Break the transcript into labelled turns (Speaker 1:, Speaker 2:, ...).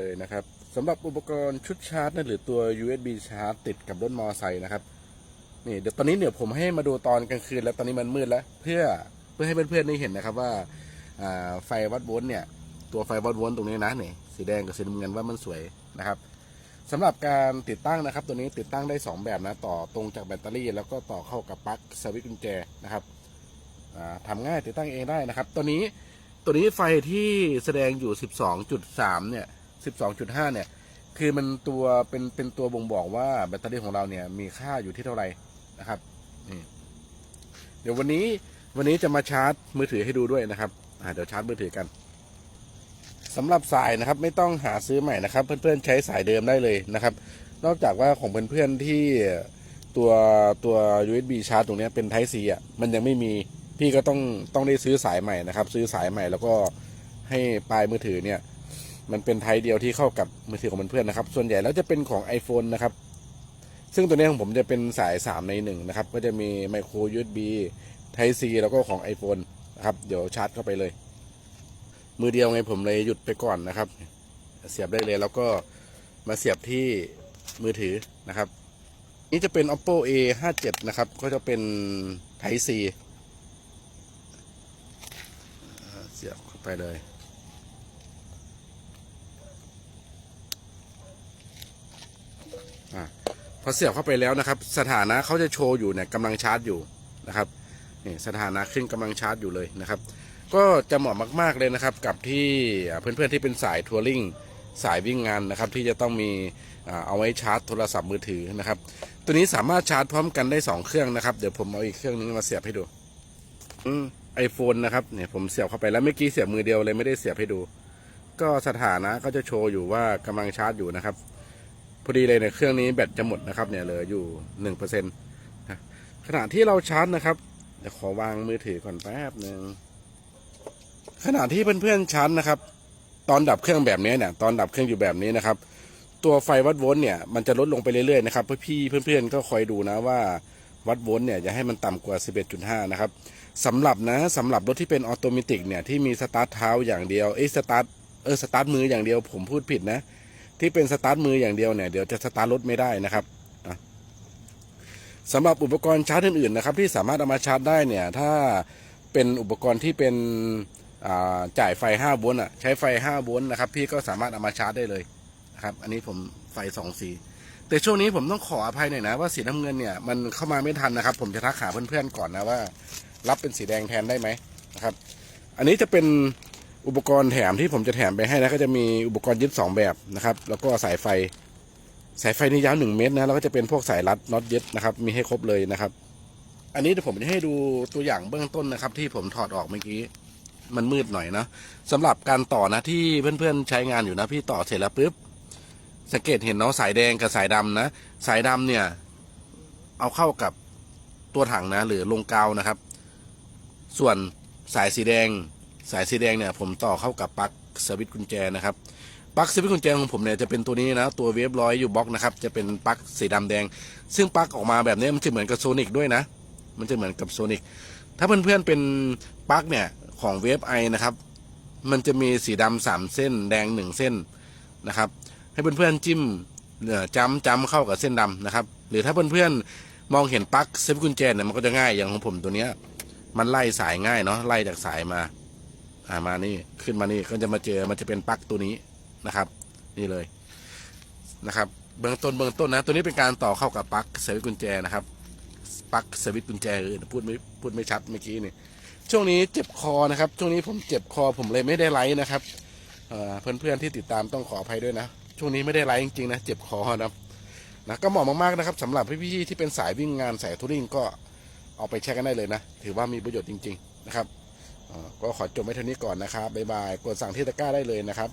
Speaker 1: เลยนะครับสำหรับอุปกรณ์ชุดชาร์จนะหรือตัว USB ชาร์จติดกับรถมอเตอร์ไซค์นะครับนี่เดี๋ยวตอนนี้เดี๋ยวผมให้มาดูตอนกลางคืนแล้วตอนนี้มันมืดแล้ว เพื่อเพื่อให้เพื่อนๆได้เห็นนะครับว่าไฟวัดโวลต์เนี่ย ตัวไฟวัดโวลต์ตรงนี้นะนี่สีแดงกับสีน้ำเงินว่ามันสวยนะครับสำหรับการติดตั้งนะครับ ตัวนี้ติดตั้งได้ 2 แบบนะต่อตรงจากแบตเตอรี่ แล้วก็ต่อเข้ากับปลั๊กสวิตช์กุญแจนะครับอ่าทำง่ายติดตั้งเองได้นะครับ ตัวนี้ตัวนี้ไฟที่แสดงอยู่ 12.3 เนี่ย 12.5 เนี่ย คือมันตัวเป็นเป็นตัวบ่งบอกว่าแบตเตอรี่ของเราเนี่ยมีค่าอยู่ที่เท่าไหร่นะครับนี่เดี๋ยววันนี้วันนี้จะมาชาร์จมือถือให้ดูด้วยนะครับอ่าเดี๋ยวชาร์จมือถือกันสำหรับสายนะครับไม่ต้องหาซื้อใหม่นะครับ เพื่อนๆใช้สายเดิมได้เลยนะครับ นอกจากว่าของเพื่อนๆที่ตัวตัว USB ชาร์จตรงนี้เป็น Type C อะมันยังไม่มีพี่ก็ต้องต้องได้ซื้อสายใหม่นะครับ ซื้อสายใหม่แล้วก็ให้ปลายมือถือเนี่ย มันเป็นไทยเดียวที่เข้ากับมือถือของเพื่อนๆนะครับ ส่วนใหญ่แล้วจะเป็นของ iPhone นะครับ ซึ่งตัวนี้ของผมจะเป็นสาย 3 ใน 1 นะครับ ก็จะมี micro USB Type C แล้วก็ของ iPhone นะครับ เดี๋ยวชาร์จเข้าไปเลย มือเดียวไงผมเลยหยุดไปก่อนนะครับ เสียบได้เลยแล้วก็มาเสียบที่มือถือนะครับ นี่จะเป็น oppo a 5 7นะครับ ก็จะเป็น Type C เสียบเข้าไปเลย อะพอเสียบเข้าไปแล้วนะครับ สถานะเขาจะโชว์อยู่เนี่ยกำลังชาร์จอยู่นะครับนี่สถานะขึ้นกำลังชาร์จอยู่เลยนะครับ ก็จะเหมาะมาก ๆเลยนะครับ กับที่เพื่อนๆที่เป็นสายทัวริงสายวิ่งงานนะครับ ที่จะต้องมีเอาไว้ชาร์จโทรศัพท์มือถือนะครับ ตัวนี้สามารถชาร์จพร้อมกันได้ 2 เครื่องนะครับ เดี๋ยวผมเอาอีกเครื่องนึงมาเสียบให้ดูไอโฟนนะครับเนี่ยผมเสียบเข้าไปแล้วเมื่อกี้เสียบมือเดียวเลยไม่ได้เสียบให้ดู ก็สถานะก็จะโชว์อยู่ว่ากำลังชาร์จอยู่นะครับ พอดีเลยเนี่ยเครื่องนี้แบตจะหมดนะครับเนี่ยเหลืออยู่หนึ่งเปอร์เซ็นต์ขณะที่เราชาร์จนะครับเดี๋ยวขอวางมือถือก่อนแป๊บหนึ่งขณะที่เพื่อนๆชาร์จนะครับ ตอนดับเครื่องแบบนี้เนี่ย ตอนดับเครื่องอยู่แบบนี้นะครับ ตัวไฟวัดโวลต์เนี่ยมันจะลดลงไปเรื่อยๆนะครับเพื่อพี่เพื่อนๆก็คอยดูนะว่าวัดโวลต์เนี่ยอย่าให้มันต่ำกว่า 11.5 นะครับสำหรับนะสำหรับรถที่เป็นออโตเมติกเนี่ยที่มีสตาร์ทเท้าอย่างเดียวเอ้สตาร์ทเออสตาร์ทมืออย่างเดียวผมพูดผิดนะ ที่เป็นสตาร์ทมืออย่างเดียวเนี่ยเดี๋ยวจะสตาร์ทรถไม่ได้นะครับอะสำหรับอุปกรณ์ชาร์จอื่นๆนะครับที่สามารถเอามาชาร์จได้เนี่ยถ้าเป็นอุปกรณ์ที่เป็นจ่ายไฟ5โวลต์อะใช้ไฟ5โวลต์นะครับพี่ก็สามารถเอามาชาร์จได้เลยนะครับ อันนี้ผมไฟสองสีแต่ช่วงนี้ผมต้องขออภัยหน่อยนะว่าสีน้ำเงินเนี่ยมันเข้ามาไม่ทันนะครับ ผมจะทักหาเพื่อนๆก่อนนะว่า รับเป็นสีแดงแทนได้ไหมนะครับ อันนี้จะเป็น อุปกรณ์แถมที่ผมจะแถมไปให้นะก็จะมีอุปกรณ์ยึด 2 แบบนะครับ แล้วก็สายไฟ สายไฟนี่ยาวหนึ่งเมตรนะแล้วก็จะเป็นพวกสายรัดน็อตยึดนะครับ มีให้ครบเลยนะครับ อันนี้เดี๋ยวผมจะให้ดูตัวอย่างเบื้องต้นนะครับ ที่ผมถอดออกเมื่อกี้มันมืดหน่อยนะสำหรับการต่อนะที่เพื่อนๆใช้งานอยู่นะพี่ต่อเสร็จแล้วปุ๊บสังเกตเห็นเนาะสายแดงกับสายดำนะ สายดำเนี่ย เอาเข้ากับตัวถังนะ หรือลงกาวนะครับ ส่วนสายสีแดง สายสีแดงเนี่ยผมต่อเข้ากับปลั๊กสวิตช์กุญแจนะครับปลั๊กสวิตช์กุญแจของผมเนี่ยจะเป็นตัวนี้นะตัวเวฟร้อยอยู่บล็อกนะครับจะเป็นปลั๊กสีดำแดง ซึ่งปลั๊กออกมาแบบนี้มันจะเหมือนกับโซนิกด้วยนะ มันจะเหมือนกับโซนิกถ้าเพื่อนๆเป็นปลั๊กเนี่ยของเวฟไอนะครับ มันจะมีสีดำสามเส้น แดงหนึ่งเส้นนะครับ ให้เพื่อนๆจิ้มจ้ำจ้ำเข้ากับเส้นดำนะครับ หรือถ้าเพื่อนๆมองเห็นปลั๊กสวิตช์กุญแจเนี่ยมันก็จะง่ายอย่างของผมตัวเนี้ย มันไล่สายง่ายเนาะไล่จากสายมา อ่ามานี่ขึ้นมานี่ก็จะมาเจอมันจะเป็นปลั๊กตัวนี้นะครับ นี่เลยนะครับ เบื้องต้นเบื้องต้นนะ ตัวนี้เป็นการต่อเข้ากับปลั๊กสวิตช์กุญแจนะครับปลั๊กสวิตช์กุญแจเออพูดไม่พูดไม่ชัดเมื่อกี้นี่ช่วงนี้เจ็บคอนะครับ ช่วงนี้ผมเจ็บคอผมเลยไม่ได้ไลฟ์นะครับเอ่อเพื่อนๆที่ติดตามต้องขออภัยด้วยนะ ช่วงนี้ไม่ได้ไลฟ์จริงๆนะเจ็บคอนะนะก็เหมาะมากๆนะครับสำหรับพี่ๆที่เป็นสายวิ่งงานสายทัวริงก็เอาไปแช็กกันได้เลยนะ ถือว่ามีประโยชน์จริง ๆ นะครับ ก็ขอจบไว้เท่านี้ก่อนนะครับบ๊ายบายกดสั่งที่ตะกร้าได้เลยนะครับ